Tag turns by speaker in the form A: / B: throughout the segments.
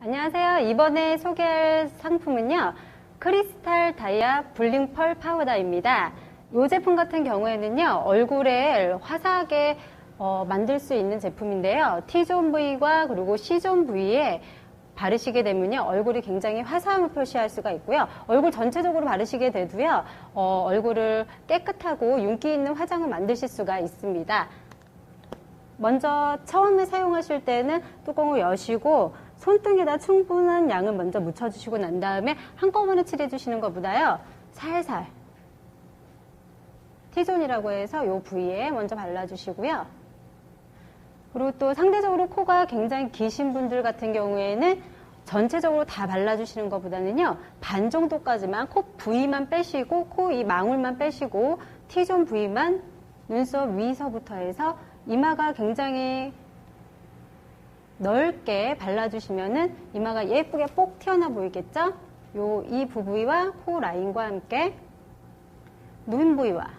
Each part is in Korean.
A: 안녕하세요. 이번에 소개할 상품은요. 크리스탈 다이아 블링 펄 파우더입니다. 이 제품 같은 경우에는요. 얼굴에 화사하게 어, 만들 수 있는 제품인데요. T존 부위와 그리고 C존 부위에 바르시게 되면요. 얼굴이 굉장히 화사함을 표시할 수가 있고요. 얼굴 전체적으로 바르시게 돼도요. 어, 얼굴을 깨끗하고 윤기 있는 화장을 만드실 수가 있습니다. 먼저 처음에 사용하실 때는 뚜껑을 여시고 손등에다 충분한 양을 먼저 묻혀주시고 난 다음에 한꺼번에 칠해주시는 것보다요. 살살 T존이라고 해서 이 부위에 먼저 발라주시고요. 그리고 또 상대적으로 코가 굉장히 기신 분들 같은 경우에는 전체적으로 다 발라주시는 것보다는요, 반 정도까지만 코 부위만 빼시고, 코 이 망울만 빼시고, T존 부위만 눈썹 위서부터 해서 이마가 굉장히 넓게 발라주시면은 이마가 예쁘게 뽁 튀어나 보이겠죠? 요, 이 부위와 코 라인과 함께 눈 부위와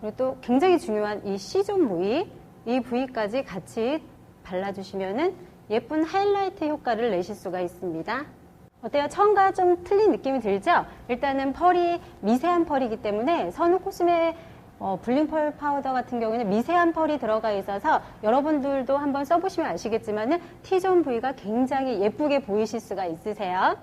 A: 그리고 또 굉장히 중요한 이 C존 부위, 이 부위까지 같이 발라주시면은 예쁜 하이라이트 효과를 내실 수가 있습니다. 어때요? 처음과 좀 틀린 느낌이 들죠? 일단은 펄이 미세한 펄이기 때문에 선우 코스메 어, 블링펄 파우더 같은 경우에는 미세한 펄이 들어가 있어서 여러분들도 한번 써보시면 아시겠지만 은 T존 부위가 굉장히 예쁘게 보이실 수가 있으세요.